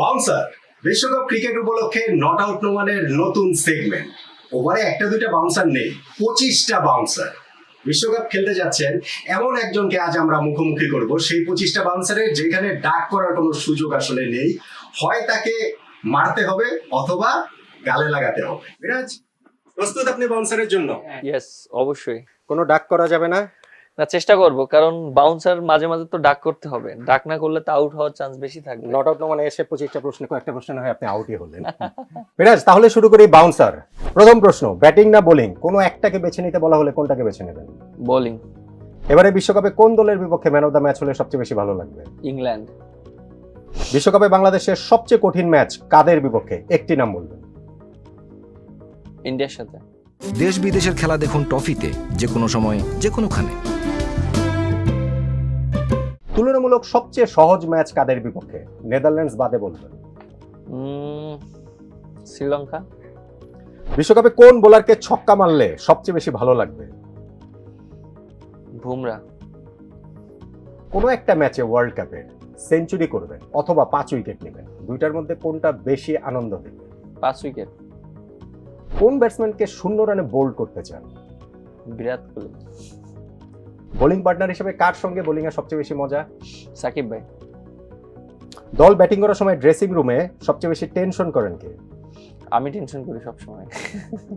Bouncer বিশ্বকাপ cricket উপলক্ষে not out নোমানের নতুন সেগমেন্ট ওভারে একটা দুইটা বাউন্সার নেই, পঁচিশটা বাউন্সার বিশ্বকাপ খেলতে যাচ্ছেন এমন একজনকে আজ আমরা মুখোমুখি করব, সেই পঁচিশটা বাউন্সারের যেখানে ডাক করার কোনো সুযোগ আসলে নেই। হয় তাকে মারতে হবে অথবা গালে লাগাতে হবে। বিরাজ প্রস্তুত আপনি বাউন্সারের জন্য? ইয়েস অবশ্যই। কোনো ডাক করা যাবে না। না চেষ্টা করব কারণ বাউন্সার মাঝে মাঝে তো ডাক করতে হবে। ডাক না করলে তো আউট হওয়ার চান্স বেশি থাকবে। নট আউট মানে এসে পঁচিশটা প্রশ্ন কয়েকটা প্রশ্ন হয় আপনি আউটই হলেন। বিরাজ তাহলে শুরু করি বাউন্সার প্রথম প্রশ্ন ব্যাটিং না বোলিং কোনো একটাকে বেছে নিতে বলা হলে কোনটাকে বেছে নেবেন? বোলিং এবারে বিশ্বকাপে কোন দলের বিপক্ষে ম্যান অফ দ্য ম্যাচ হলে সবচেয়ে বেশি ভালো লাগবে? ইংল্যান্ড বিশ্বকাপে বাংলাদেশের সবচেয়ে কঠিন ম্যাচ কাদের বিপক্ষে? একটি নাম বলবেন। ইন্ডিয়ার সাথে। দেশ বিদেশের খেলা দেখুন টফিতে যে কোনো সময় যে কোনোখানে তুলনামূলক সবচেয়ে সহজ ম্যাচ কাদের বিপক্ষে? নেদারল্যান্ডস বাদে বলবেন। শ্রীলঙ্কা। বিশ্বকাপে কোন বোলারকে ছক্কা মারলে সবচেয়ে বেশি ভালো লাগবে? বুমরা। কোনো একটা ম্যাচে ওয়ার্ল্ড কাপে সেঞ্চুরি করবেন অথবা পাঁচ উইকেট নেবেন। দুইটার মধ্যে কোনটা বেশি আনন্দ দেবে পাঁচ উইকেট। কোন ব্যাটসম্যানকে শূন্য রানে বোল্ড করতে চান? বিরাট কোহলি। বোলিং পার্টনার হিসেবে কার সঙ্গে বোলিং এর সবচেয়ে বেশি মজা? সাকিব ভাই। দল ব্যাটিং করার সময় ড্রেসিং রুমে সবচেয়ে বেশি টেনশন করেন কে? আমি টেনশন করি সব সময়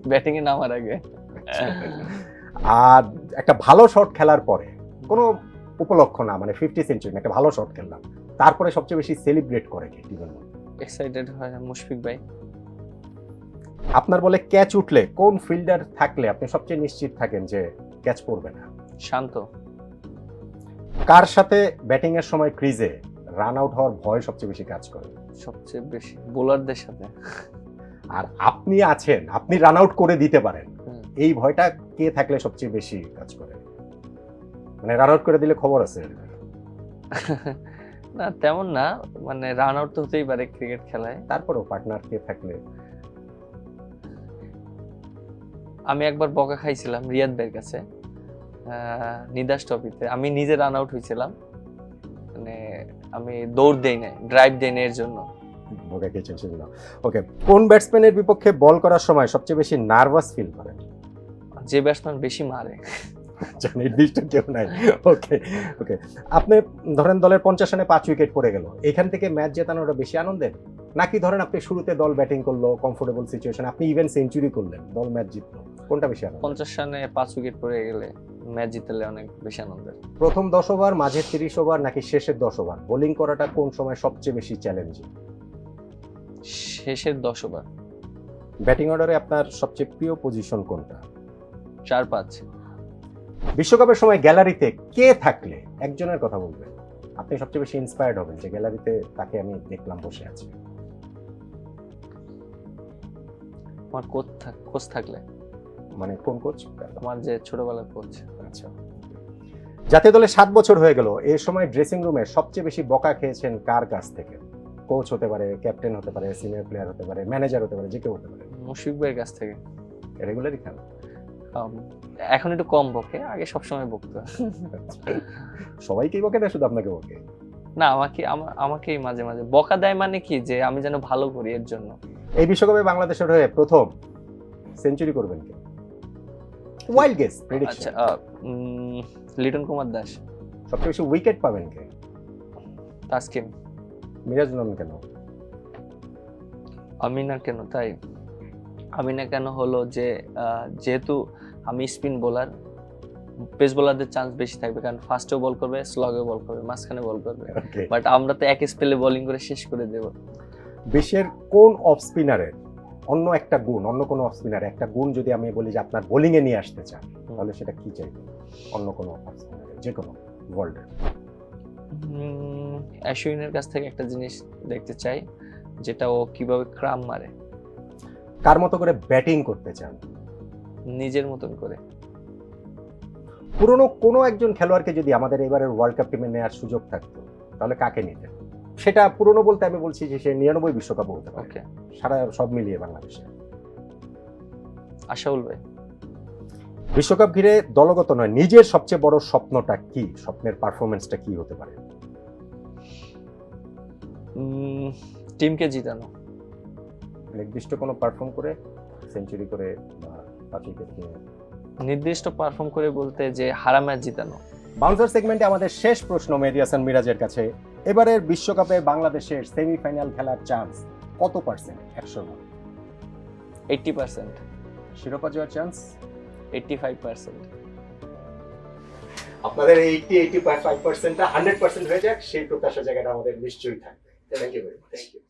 ব্যাটিং এ নামার আগে। আর একটা ভালো শট খেলার পরে কোনো উপলক্ষ না মানে ফিফটি সেঞ্চুরি একটা ভালো শট খেললাম। তারপরে সবচেয়ে বেশি সেলিব্রেট করে কে টিমের মধ্যে? এক্সাইটেড হয় মুশফিক ভাই। আপনার বলে ক্যাচ উঠলে কোন ফিল্ডার থাকলে আপনি সবচেয়ে নিশ্চিত থাকেন যে ক্যাচ পড়বে না? শান্ত। কার সাথে ব্যাটিং এর সময় ক্রিজে রান আউট হওয়ার ভয় সবচেয়ে বেশি কাজ করে? সবচেয়ে বেশি বোলারদের সাথে। আর আপনি আছেন আপনি রান আউট করে দিতে পারেন। এই ভয়টা কে থাকলে সবচেয়ে বেশি কাজ করে? মানে রান আউট করে দিলে খবর আছে না তেমন না। মানে রান আউট তো হতেই পারে ক্রিকেট খেলায়। তারপরেও পার্টনার কে থাকলে? আমি একবার বকা খাইছিলাম রিয়াদ ভাইয়ের কাছে। নিদাস টপিতে আমি নিজে রান আউট হয়েছিলাম মানে আমি দৌড় দেই নাই ড্রাইভ দেই এর জন্য। সেগুলো ওকে কোন ব্যাটসম্যানের বিপক্ষে বল করার সময় সবচেয়ে বেশি নার্ভাস ফিল করেন যে ব্যাটসম্যান বেশি মারে। নির্দিষ্ট কেউ নাই। ওকে ওকে আপনি ধরেন দলের পঞ্চাশ রানে পাঁচ উইকেট পড়ে গেল। এখান থেকে ম্যাচ জেতানোটা বেশি আনন্দের নাকি ধরেন আপনি শুরুতে দল ব্যাটিং করল কমফোর্টেবল সিচুয়েশন আপনি ইভেন সেঞ্চুরি করলেন দল ম্যাচ জিতলো কোনটা বেশি আনন্দ? পঞ্চাশ রানে পাঁচ উইকেট পড়ে গেলে। ম্যাচ জিতলে অনেক বেশি আনন্দের। প্রথম দশ ওভার মাঝের তিরিশ ওভার নাকি শেষের দশ ওভার? বোলিং করাটা কোন সময় সবচেয়ে বেশি চ্যালেঞ্জিং শেষের দশ ওভার। ব্যাটিং অর্ডারে আপনার সবচেয়ে প্রিয় পজিশন কোনটা? চার পাঁচ। বিশ্বকাপের সময় গ্যালারিতে কে থাকলে? একজনের কথা বলবেন। আপনি সবচেয়ে বেশি ইন্সপায়ার্ড হবেন যে গ্যালারিতে তাকে আমি দেখলাম বসে আছে। আমার কোচ কোচ থাকলে? মানে কোন কোচ আমার যে ছোটবেলার কোচ আচ্ছা। জাতীয় দলে সাত বছর হয়ে গেল। এই সময় ড্রেসিং রুমে সবচেয়ে বেশি বকা খেয়েছেন কার কাছ থেকে? কোচ হতে পারে ক্যাপ্টেন হতে পারে সিনিয়র প্লেয়ার হতে পারে ম্যানেজার হতে পারে যে কেউ হতে পারে। মুশফিক ভাইয়ের কাছ থেকে। রেগুলারই খেল? Um, এখন একটু কম বকে আগে সবসময় বকতো। সবাইকেই বকে না শুধু আপনাকে বকে? না আমাকে আমাকেই মাঝে মাঝে। বকা দেয় মানে কি? যে আমি যেন ভালো করি এর জন্য। এই বিশ্বকাপে বাংলাদেশের হয়ে প্রথম সেঞ্চুরি করবেন কে? ওয়াইল্ড গেস আচ্ছা লিটন কুমার দাস। সবচেয়ে বেশি উইকেট পাবেন কে? তাসকিন। মিরাজ নন কেন? আমিনা কেন? তাই আমিনা কেন হলো যে যেহেতু আমি স্পিন বোলার পেস বোলারদের চান্স বেশি থাকবে কারণ ফার্স্টেও বল করবে স্লগেও বল করবে মাঝখানে বল করবে। বাট আমরা তো এক স্পেলে বোলিং করে শেষ করে দেব। বিশ্বের কোন অফ স্পিনারের অন্য একটা গুণ অন্য কোনো অফ স্পিনার একটা গুণ যদি আমি বলি যে আপনার বোলিং এ নিয়ে আসতে চান তাহলে সেটা কি চাইবে? অন্য কোনো অফ স্পিনারের যে কোনো ওয়ার্ল্ডের অ্যাশুইনের কাছ থেকে একটা জিনিস দেখতে চাই যেটা ও কীভাবে ক্রাম মারে। কার মতো করে ব্যাটিং করতে চান? নিজের মতন করে। পুরনো কোনো একজন খেলোয়াড়কে যদি আমাদের এবারের ওয়ার্ল্ড কাপ টিমে নেওয়ার সুযোগ থাকতো তাহলে কাকে নিতেন? সেটা পুরনো বলতে আমি বলছি যে সে নিরানব্বই বিশ্বকাপ হতে পারে। সারা সব মিলিয়ে বাংলাদেশে। আশাউল ভাই। বিশ্বকাপ ঘিরে দলগত নয় নিজের সবচেয়ে বড় স্বপ্নটা কি? স্বপ্নের পারফরমেন্সটা কি হতে পারে? টিমকে জিতানো। নির্দিষ্ট কোনো পারফর্ম করে সেঞ্চুরি করে বা পাঁচ উইকেট নিয়ে নির্দিষ্ট পারফর্ম করে বলতে যে হারা ম্যাচ জিতানো। বাউন্সার সেগমেন্টে আমাদের শেষ প্রশ্ন মেহেদি হাসান মিরাজের কাছে। এবারের বিশ্বকাপে বাংলাদেশের সেমিফাইনাল খেলার চান্স কত পার্সেন্ট একশো এইট্টি পার্সেন্ট শিরোপা জয়ের চান্স এইট্টি ফাইভ পার্সেন্ট আপনাদের এইটি এইটি ফাইভ পার্সেন্টটা হান্ড্রেড পার্সেন্ট হয়ে যাক সেই প্রত্যাশা জায়গাটা আমাদের নিশ্চয়ই থাকবে। Thank you very much